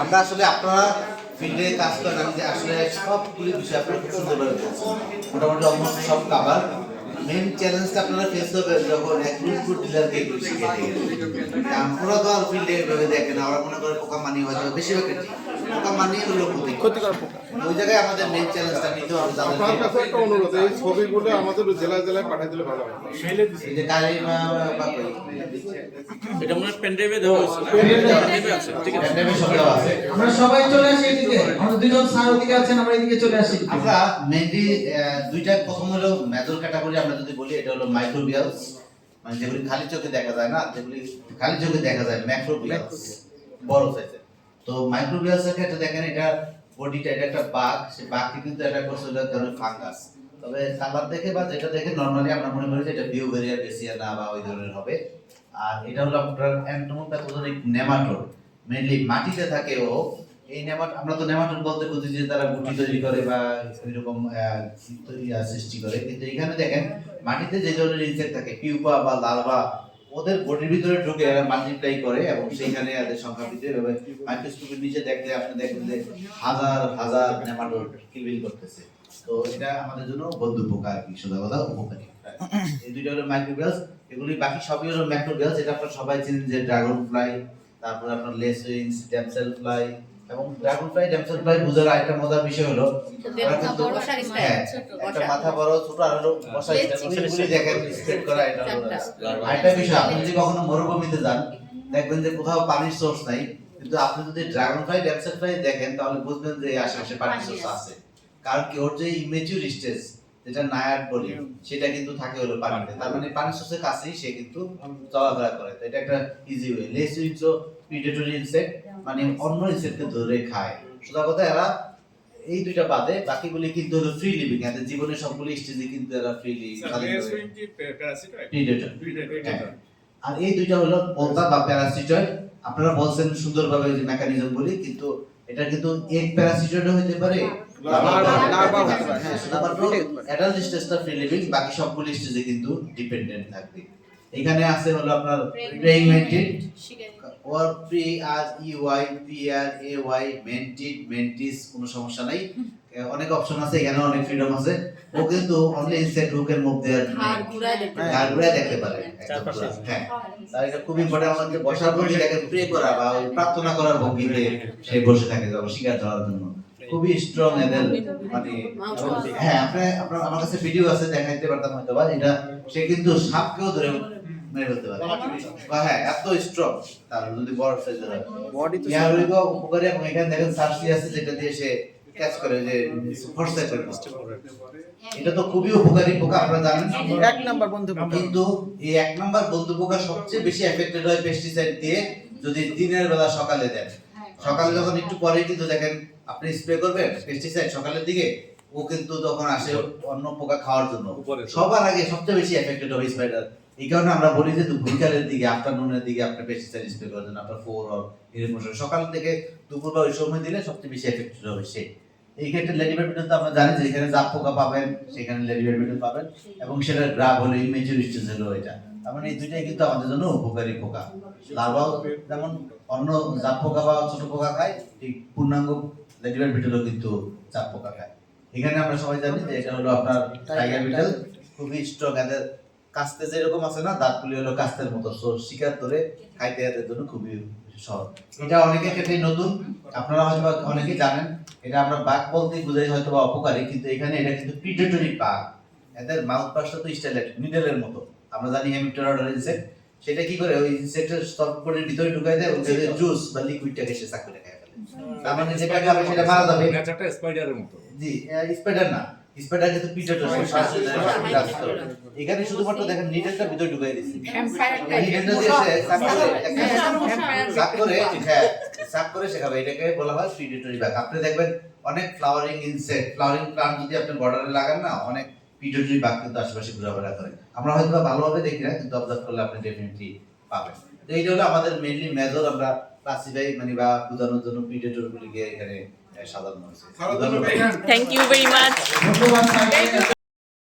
আমরা আসলে আপনারা ফিল্ডে কাজ করেন যে আসলে সবগুলি বিষয় আপনারা খুব সুন্দরভাবে মোটামুটি অলমোস্ট সব কাভার মেন চ্যালেঞ্জটা আপনারা ফেস করবেন যখন এক ফুড ডিলারকে এগুলো শিখে আমরা তো আর ফিল্ডে এভাবে দেখেন, আমরা মনে করেন পোকা মানি হয়তো বেশিরভাগ পোকা মানি হলো ক্ষতি ক্ষতিকর পোকা। ওই জায়গায় আমাদের মেন চ্যালেঞ্জটা নিতে হবে আপনার কাছে একটা অনুরোধ এই ছবিগুলো আমাদের জেলায় জেলায় পাঠিয়ে দিলে ভালো হয়। এই যে কালী বা বা কই? এটা মনে পেনড্রাইভে দেওয়া হয়েছে পেনড্রাইভে আছে ঠিক আছে। প্যান্ডেমিক সব দেওয়া আছে। আমরা সবাই চলে আসি এদিকে। আমাদের দুজন স্যার ওদিকে আছেন আমরা এদিকে চলে আসি। আমরা মেনলি দুইটা প্রথম হলো মেজর ক্যাটাগরি আমরা যদি বলি এটা হলো মাইক্রোবিয়ালস মানে যেগুলি খালি চোখে দেখা যায় না যেগুলি খালি চোখে দেখা যায় ম্যাক্রোবিয়ালস বড় সাইজের তো মাইক্রোবিয়ালস এর ক্ষেত্রে দেখেন এটা বডিটা এটা একটা বাঘ সেই বাঘটি কিন্তু এটা করছে ধরনের ফাঙ্গাস তবে কালার দেখে বা যেটা দেখে নর্মালি আমরা মনে করি যে এটা বিওভেরিয়া বেসিয়ানা বা ওই ধরনের হবে। আর এটা হলো আপনার অ্যান্টোমোপ্যাথোজেনিক নেমাটোড। মেনলি মাটিতে থাকে ও। এই নেমাট আমরা তো নেমাটোড বলতে বুঝি যে তারা গুটি তৈরি করে বা এরকম সৃষ্টি করে। কিন্তু এখানে দেখেন মাটিতে যে ধরনের ইনসেক্ট থাকে, পিউপা বা লার্ভা ওদের বডির ভিতরে ঢুকে মাল্টিপ্লাই করে এবং সেইখানে এদের সংখ্যা বৃদ্ধি হবে মাইক্রোস্কোপের নিচে দেখলে আপনি দেখবেন যে হাজার হাজার নেমাটোড কিলবিল করতেছে। তো এটা আমাদের জন্য বন্ধু পোকা আর কি, সোজা কথা, উপকারী। এই দুইটা হলো মাইক্রোবিয়ালস এগুলি বাকি সবই হলো ম্যাক্রোবিয়ালস এটা আপনারা সবাই চিনেন যে ড্রাগন ফ্লাই তারপর আপনার লেস ড্যামসেল ফ্লাই এবং ড্রাগন ফ্লাই ড্যামসেল ফ্লাই বোঝার মজার বিষয় হলো কিন্তু হ্যাঁ একটা মাথা বড় ছোট আর হলো বসা স্টাইল দেখেন স্ট্রেট করা এটা আরেকটা বিষয় আপনি যদি কখনো মরুভূমিতে যান দেখবেন যে কোথাও পানির সোর্স নাই কিন্তু আপনি যদি ড্রাগন ফ্লাই ড্যামসেল ফ্লাই দেখেন তাহলে বুঝবেন যে আশেপাশে পানির সোর্স আছে। কারণ কি ওর যে ইমেচিউর স্টেজ যেটা নায়ার বলি সেটা কিন্তু থাকে হলো পানিতে। তার মানে পানির সোর্সের কাছেই সে কিন্তু চলাফেরা করে। তো এটা একটা easy way less predatory insect মানে অন্য ইনসেক্টকে ধরে খায়। সোজা কথা এরা এই দুইটা বাদে বাকিগুলি কিন্তু হলো ফ্রি লিভিং এদের জীবনের সবগুলি স্টেজে কিন্তু এরা ফ্রিলি প্রিডেটর আর এই দুইটা হলো পলতা বা প্যারাসিটয়েড আপনারা বলছেন সুন্দরভাবে যে মেকানিজম বলি কিন্তু এটা কিন্তু এক প্যারাসিটয়েড হতে পারে। হ্যাঁ শুধুমাত্র স্টেজটা ফ্রি লিভিং বাকি সবগুলি স্টেজে কিন্তু ডিপেন্ডেন্ট থাকবে। এখানে আছে হলো আপনার praying mantid or prey R E Y P R A Y mantid mantis কোনো সমস্যা নাই। অনেক অপশন আছে এখানে অনেক ফ্রিডম আছে। ও কিন্তু অনলি ইনসেক্ট হুকের মধ্যে আর হাড় ঘুরায় দেখতে ঘুরে দেখতে পারে। একদম পুরো। হ্যাঁ। তার এটা খুব ইম্পর্টেন্ট আমাদের বসার ভঙ্গি দেখেন প্রে করা বা ওই প্রার্থনা করার ভঙ্গিতে সে বসে থাকে যখন শিকার ধরার জন্য। খুবই স্ট্রং এদের মানে হ্যাঁ আপনি আপনার আমার কাছে ভিডিও আছে দেখাইতে পারতাম হয়তো বা এটা সে কিন্তু সাপকেও ধরে মেরে ফেলতে পারে। হ্যাঁ এত স্ট্রং তার যদি বড় সাইজের হয়। বডি তো ইয়ার হইব উপকারী এবং এখানে দেখেন সার্সি আছে যেটা দিয়ে সে ক্যাচ করে যে ফোর্সে করে। এটা তো খুবই উপকারী পোকা আপনারা জানেন। এক নাম্বার বন্ধু কিন্তু এই এক নাম্বার বন্ধু পোকা সবচেয়ে বেশি এফেক্টেড হয় পেস্টিসাইড দিয়ে যদি দিনের বেলা সকালে দেন। সকালে যখন একটু পরে কিন্তু দেখেন আপনি স্প্রে করবেন পেস্টিসাইড সকালের দিকে ও কিন্তু তখন আসে অন্য পোকা খাওয়ার জন্য। সবার আগে সবচেয়ে বেশি এফেক্টেড হবে স্পাইডার এই কারণে আমরা বলি যে বিকালের দিকে আফটারনুনের দিকে আপনি পেস্টিসাইড স্প্রে করার জন্য আপনার ফোর অর এরকম সকাল থেকে দুপুর বা ওই সময় দিলে সবচেয়ে বেশি এফেক্টেড হবে সে। এই ক্ষেত্রে লেডিবার্ড বিটল তো আমরা জানি যে এখানে জাপ পোকা পাবেন সেখানে লেডিবার্ড বিটল পাবেন এবং সেটা গ্রাব হলো ইমেজুর স্টেজ হলো এটা। তার এই দুইটাই কিন্তু আমাদের জন্য উপকারী পোকা। লার্ভাও যেমন অন্য জাপ পোকা বা ছোট পোকা খায় ঠিক পূর্ণাঙ্গ লেডিবার্ড বিটলও কিন্তু জাপ পোকা খায়। এখানে আমরা সবাই জানি যে এটা হলো আপনার টাইগার বিটল খুবই স্ট্রং এদের কাস্তে যেরকম আছে না দাঁতগুলি হলো কাস্তের মতো। সো শিকার ধরে খাইতে এদের জন্য খুবই সহজ। এটা অনেকের ক্ষেত্রে নতুন। আপনারা হয়তো অনেকেই জানেন এটা আমরা বাঘ বলতে বুঝাই হয়তো বা অপকারী কিন্তু এখানে এটা কিন্তু প্রিডেটরি বাঘ। এদের মাউথ পাশটা তো স্টাইলেট নিডেলের মতো। আমরা জানি হেমিপ্টেরয়েড ইনসেক্ট সেটা কি করে? ওই ইনসেক্টের করে ভিতরে ঢুকাই দেয় ওই জুস বা লিকুইডটাকে সে চাক করে খায় ফেলে। তার মানে যেটা খাবে সেটা মারা যাবে। একটা স্পাইডারের মতো। জি স্পাইডার না। স্পাইডার কিন্তু প্রিডেটর এখানে শুধুমাত্র দেখেন নিডেলটা ভিতরে ঢুকাই দিচ্ছে নিডেলটা দিয়ে সে করে সাক করে হ্যাঁ সাক করে শেখাবে এটাকে বলা হয় প্রিডেটরি ব্যাগ আপনি দেখবেন অনেক ফ্লাওয়ারিং ইনসেক্ট ফ্লাওয়ারিং প্লান্ট যদি আপনি বর্ডারে লাগান না অনেক প্রিডেটরি বাগ কিন্তু আশেপাশে ঘোরাফেরা করে। আমরা হয়তো বা ভালোভাবে দেখি না কিন্তু অবজার্ভ করলে আপনি ডেফিনেটলি পাবেন। তো এইটা হলো আমাদের মেইনলি মেজর আমরা ক্লাসিফাই মানে বা বোঝানোর জন্য প্রিডেটর গুলিকে এখানে সাধারণ সাজানো হয়েছে। Thank you very much.